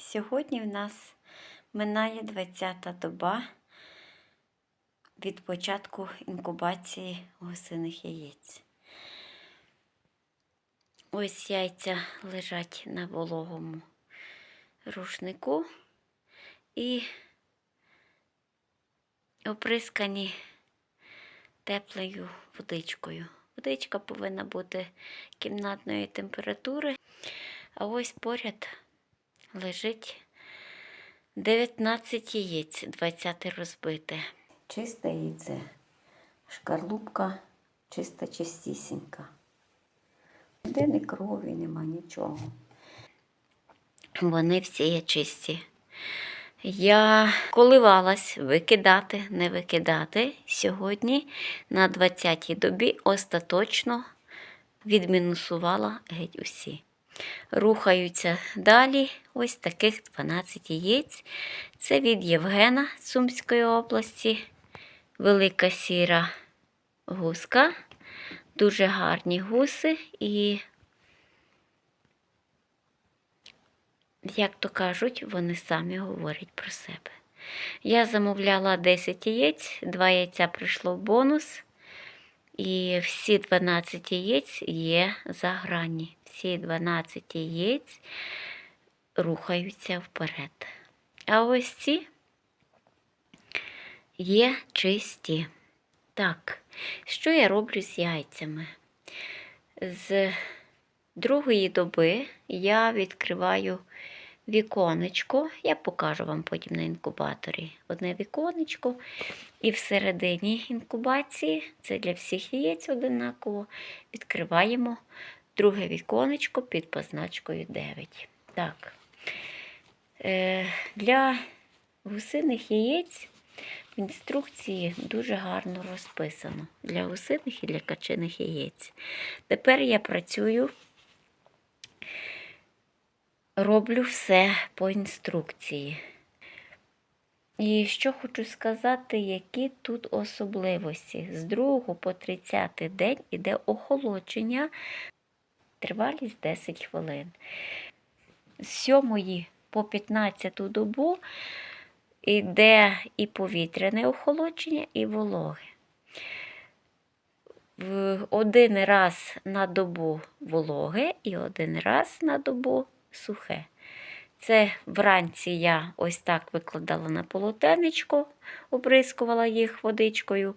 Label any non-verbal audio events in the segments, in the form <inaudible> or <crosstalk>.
Сьогодні в нас минає 20-та доба від початку інкубації гусиних яєць. Ось яйця лежать на вологому рушнику і оприскані теплою водичкою. Водичка повинна бути кімнатної температури, а ось поряд лежить 19 яєць, 20 розбите. Чисте яйце, шкарлупка чиста чистісінька. Де не крові нема нічого. Вони всі є чисті. Я коливалась викидати, не викидати. Сьогодні на 20-й добі остаточно відмінусувала геть усі. Рухаються далі ось таких 12 яєць. Це від Євгена Сумської області. Велика сіра гуска. Дуже гарні гуси і, як то кажуть, вони самі говорять про себе. Я замовляла 10 яєць, 2 яйця прийшло в бонус. І всі 12 яєць є за грані. Всі 12 яєць рухаються вперед. А ось ці є чисті. Так, що я роблю з яйцями? З другої доби я відкриваю віконечко. Я покажу вам потім на інкубаторі одне віконечко. І всередині інкубації, це для всіх яєць одинаково, відкриваємо друге віконечко під позначкою 9. Так. Е, Для гусиних яєць в інструкції дуже гарно розписано. Для гусиних і для качиних яєць. Тепер я працюю роблю все по інструкції. І що хочу сказати, які тут особливості. З 2 по 30 день іде охолодження, тривалість 10 хвилин. З 7 по 15 добу йде і повітряне охолодження, і вологе. Один раз на добу вологе і один раз на добу сухе. Це вранці я ось так викладала на полотенечко, обрискувала їх водичкою,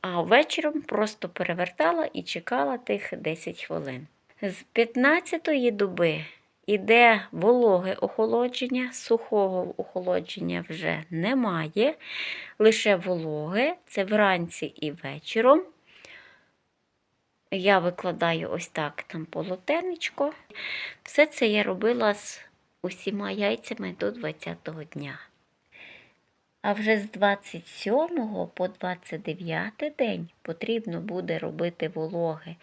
а ввечером просто перевертала і чекала тих 10 хвилин. З 15-ї доби іде вологе охолодження, сухого охолодження вже немає. Лише вологе, це вранці і вечором. Я викладаю ось так там полотенечко. Все це я робила з усіма яйцями до 20-го дня. А вже з 27 по 29 день потрібно буде робити вологе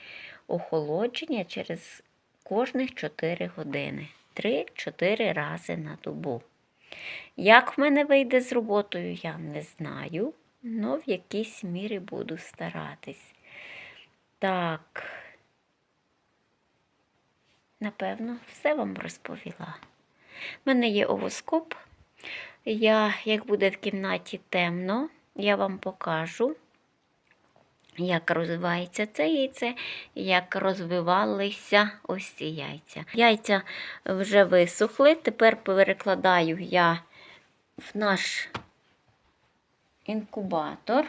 охолодження через кожних 4 години. 3-4 рази на добу. Як в мене вийде з роботою, я не знаю, але в якійсь мірі буду старатись. Так, напевно, все вам розповіла. У мене є овоскоп. Я, як буде в кімнаті темно, я вам покажу, як розвивається це яйце, як розвивалися ось ці яйця. Яйця вже висохли, тепер перекладаю я в наш інкубатор.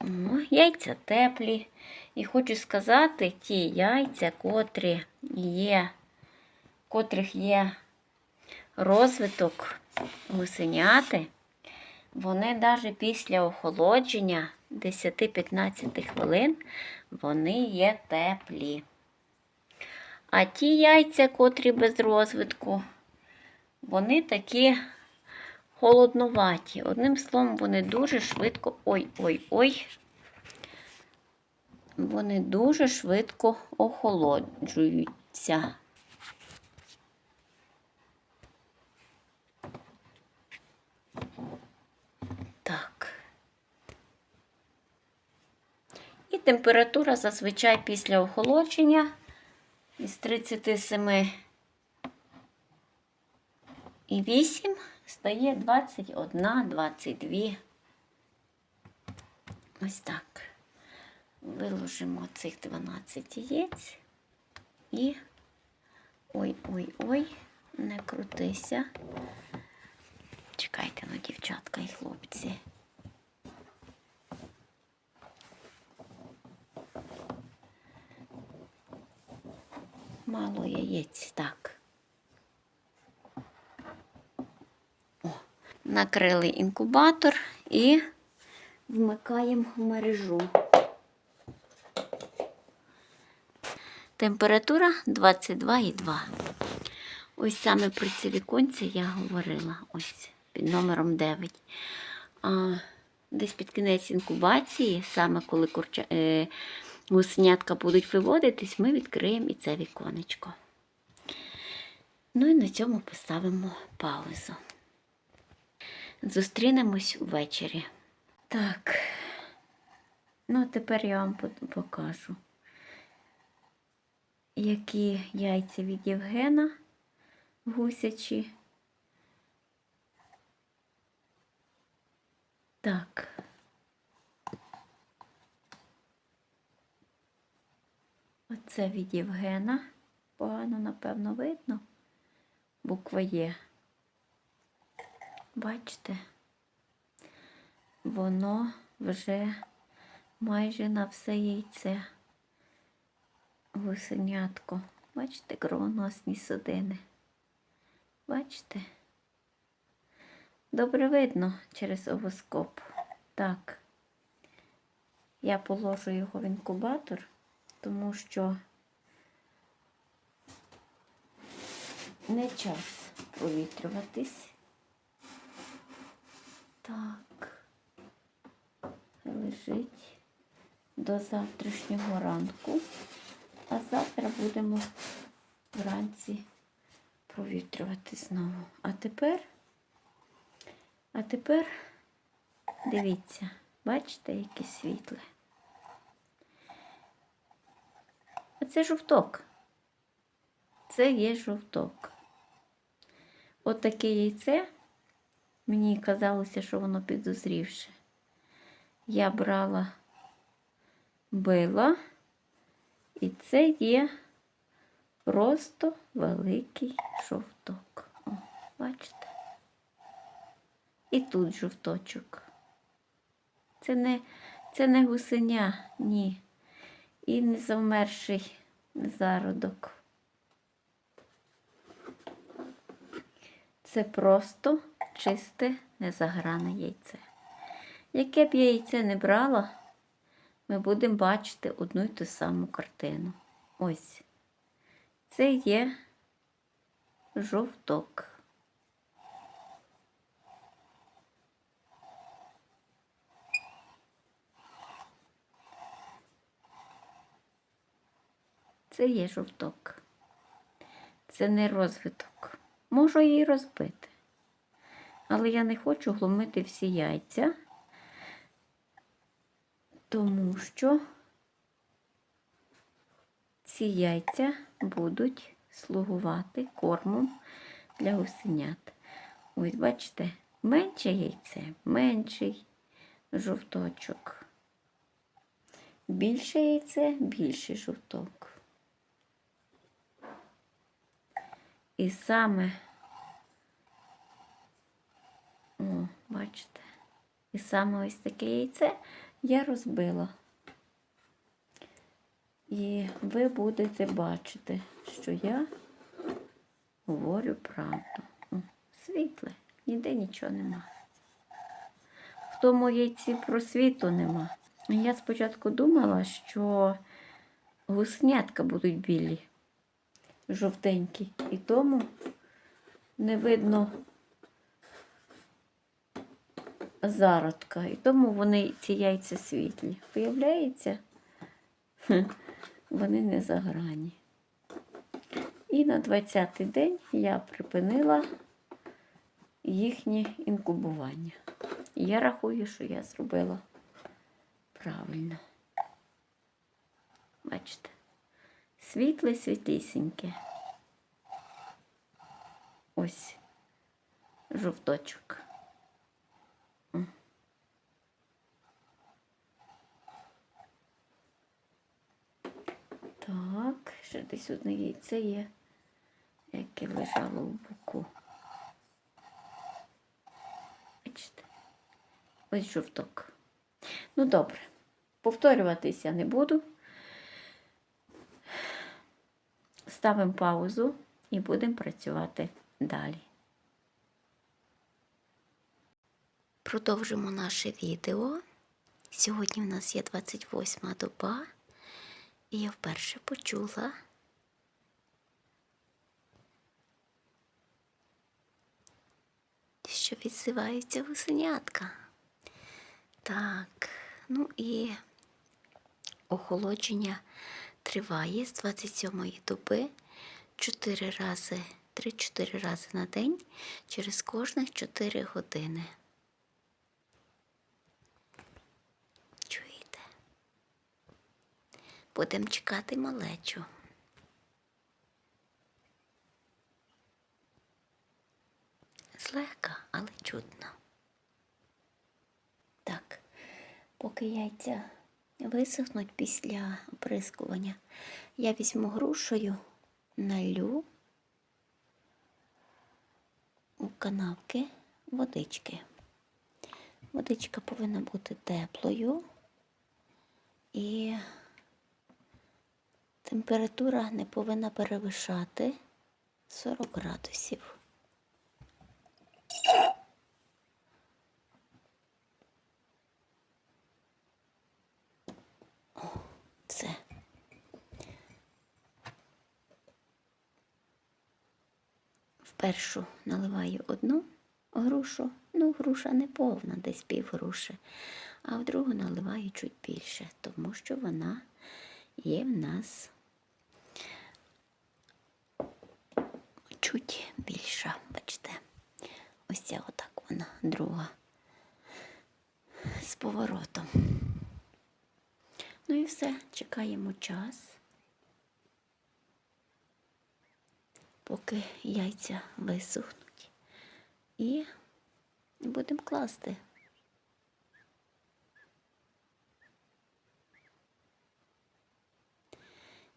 О, яйця теплі. І хочу сказати, ті яйця, котрі є, котрих є розвиток гусеняти, вони навіть після охолодження 10-15 хвилин вони є теплі. А ті яйця, котрі без розвитку, вони такі холодноваті. Одним словом, вони дуже швидко. Ой-ой-ой. Вони дуже швидко охолоджуються. Так. І температура зазвичай після охолодження із 37 і 8 стає 21, 22. Ось так. Виложимо цих 12 яєць і ой-ой-ой, не крутися. Чекайте, ну, дівчатка і хлопці. Яєць, так. О, накрили інкубатор і вмикаємо мережу. Температура 22,2. Ось саме про ці віконці я говорила. Ось під номером 9. А, десь під кінець інкубації, саме коли курча, е, гусенятка будуть виводитись, ми відкриємо і це віконечко. Ну і на цьому поставимо паузу. Зустрінемось ввечері. Так. Ну, тепер я вам покажу, які яйця від Євгена гусячі. Так. Оце від Євгена. Погано, напевно, видно. Буква Є. Бачите? Воно вже майже на все яйце. Гусенятко. Бачите, кровоносні судини. Бачите? Добре видно через овоскоп. Так. Я положу його в інкубатор, тому що не час провітрюватись. Так. Лежить до завтрашнього ранку. А завтра будемо вранці провітрювати знову. А тепер, а тепер дивіться, бачите, яке світле. Це жовток. Це є жовток. От яйце, мені казалося, що воно підозрівше. Я брала, била, і це є просто великий жовток. О, бачите? І тут жовточок. Це не, це не гусеня, ні. І не завмерший зародок. Це просто чисте незагране яйце. Яке б я яйце не брала, ми будемо бачити одну й ту саму картину. Ось. Це є жовток. Це є жовток. Це не розвиток. Можу її розбити. Але я не хочу глумити всі яйця, тому що ці яйця будуть слугувати кормом для гусенят. Ось, бачите, менше яйце, менший жовточок. Більше яйце, більший жовток. І саме, о, бачите, і саме ось таке яйце я розбила. І ви будете бачити, що я говорю правду. О, світле, ніде нічого нема. В тому яйці просвіту нема. Я спочатку думала, що гуснятка будуть білі, жовтенькі, і тому не видно зародка. І тому вони ці яйця світлі. Виявляється? Вони не заграні. І на 20-й день я припинила їхнє інкубування. Я рахую, що я зробила правильно. Бачите, світле, світлісіньке. Ось жовточок. Так, ще десь одне яйце є, яке лежало в боку. Бачите? Ось жовток. Ну, добре. Повторюватися не буду. Ставимо паузу і будемо працювати далі. Продовжимо наше відео. Сьогодні в нас є 28 доба, і я вперше почула, що відзивається гусенятка. Так, ну і охолодження триває з 27 доби 4 рази, 3-4 рази на день через кожних 4 години. Чуєте? Будемо чекати малечу. Злегка, але чутно. Так, поки яйця висохнуть після оприскування, я візьму грушею, налю у канавки водички. Водичка повинна бути теплою і температура не повинна перевищати 40 градусів. Все. В першу наливаю одну грушу, ну, груша не повна, десь пів груші, а в другу наливаю чуть більше, тому що вона є в нас чуть більша, бачите. Ось ця отак вона, друга з поворотом. Ну і все, чекаємо час, поки яйця висохнуть. І будемо класти.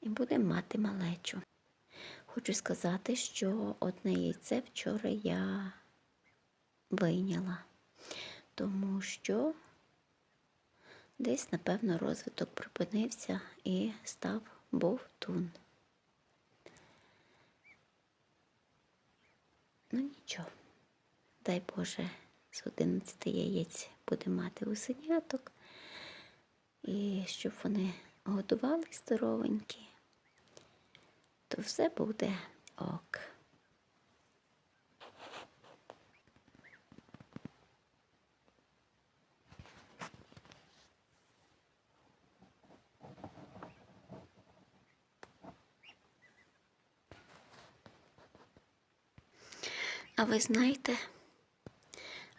І будемо мати малечу. Хочу сказати, що одне яйце вчора я вийняла, тому що Десь, напевно, розвиток припинився і став бовтун. Ну нічого, дай Боже, з 11 яєць буде мати усеняток, і щоб вони годували здоровенькі, то все буде ок. А ви знаєте,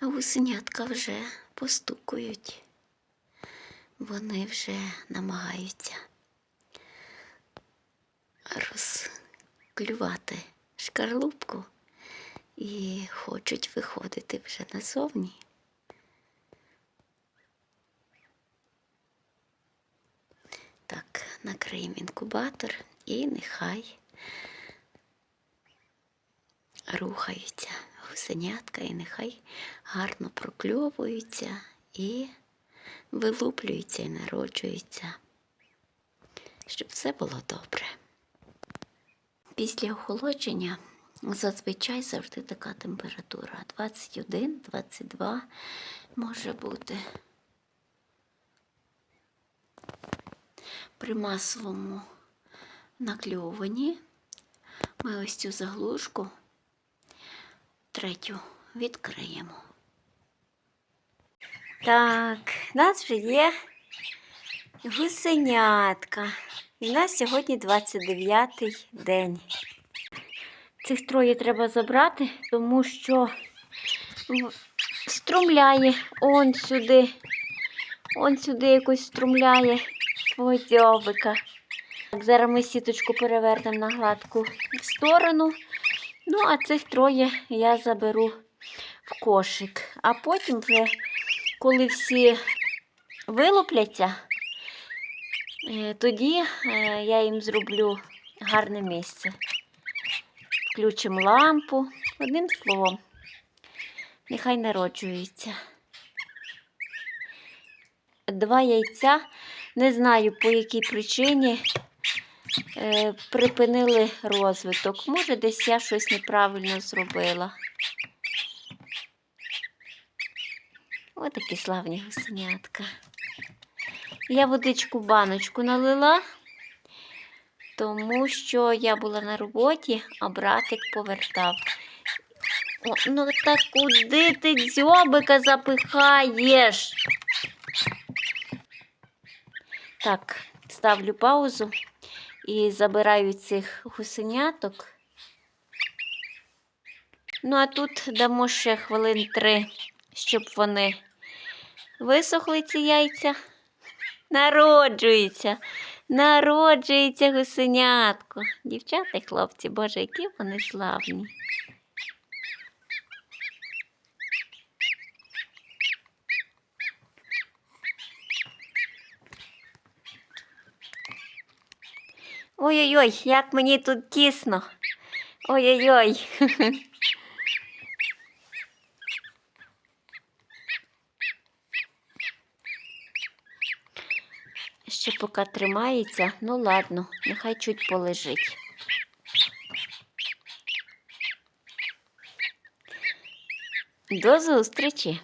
гусенятка вже постукують. Вони вже намагаються розклювати шкарлупку і хочуть виходити вже назовні. Так, накриємо інкубатор і нехай рухаються гусенятка і нехай гарно прокльовуються і вилуплюються і народжуються, щоб все було добре. Після охолодження зазвичай завжди така температура 21-22 може бути. При масовому накльованні ми ось цю заглушку третю відкриємо. Так, у нас вже є гусенятка. І в нас сьогодні 29-й день. Цих троє треба забрати, тому що струмляє он сюди, он сюди якось струмляє свого дзьобика. Зараз ми сіточку перевернемо на гладку сторону. Ну, а цих троє я заберу в кошик. А потім вже, коли всі вилупляться, е, тоді е, я їм зроблю гарне місце. Включимо лампу. Одним словом, нехай народжується. Два яйця, не знаю по якій причині припинили розвиток. Може, десь я щось неправильно зробила. Отакі славні гусенятка. Я водичку баночку налила, тому що я була на роботі, а братик повертав. О, ну так куди ти дзьобика запихаєш? Так, ставлю паузу і забираю цих гусеняток. Ну, а тут дамо ще хвилин три, щоб вони висохли ці яйця. Народжується, народжується гусенятко. Дівчата і хлопці, боже, які вони славні. Ой-ой-ой, як мені тут тісно. Ой-ой-ой. Ще поки тримається, ну ладно, нехай чуть полежить. До зустрічі.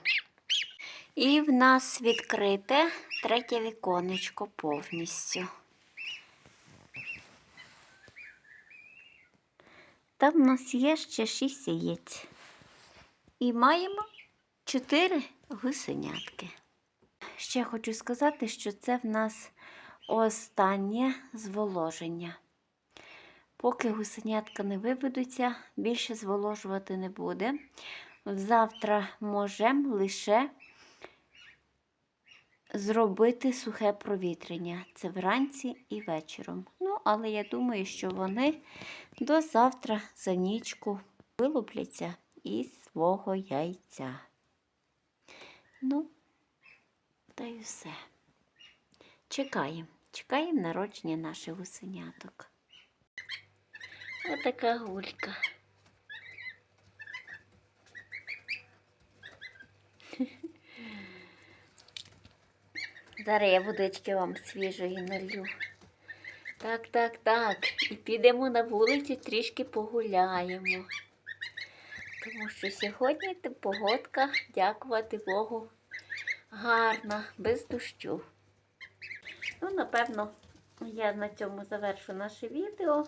І в нас відкрите третє віконечко повністю. Там в нас є ще шість яєць. І маємо чотири гусенятки. Ще хочу сказати, що це в нас останнє зволоження. Поки гусенятка не виведуться, більше зволожувати не буде. Завтра можемо лише зробити сухе провітрення. Це вранці і вечором. Але я думаю, що вони до завтра за нічку вилупляться із свого яйця. Ну, та й все. Чекаємо. Чекаємо народження наших гусеняток. Отака гулька. <laughs> Зараз я водички вам свіжої налью. Так, так, так. І підемо на вулицю трішки погуляємо. Тому що сьогодні погодка, дякувати Богу, гарна, без дощу. Ну, напевно, я на цьому завершу наше відео.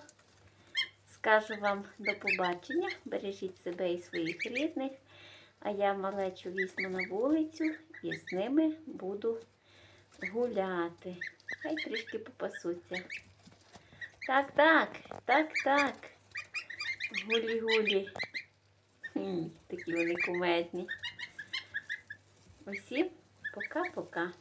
Скажу вам до побачення. Бережіть себе і своїх рідних. А я малечу візьму на вулицю і з ними буду гуляти. Хай трішки попасуться. Так, так, так, так. Гулі-гулі. Такі вони кумедні. Усім пока-пока.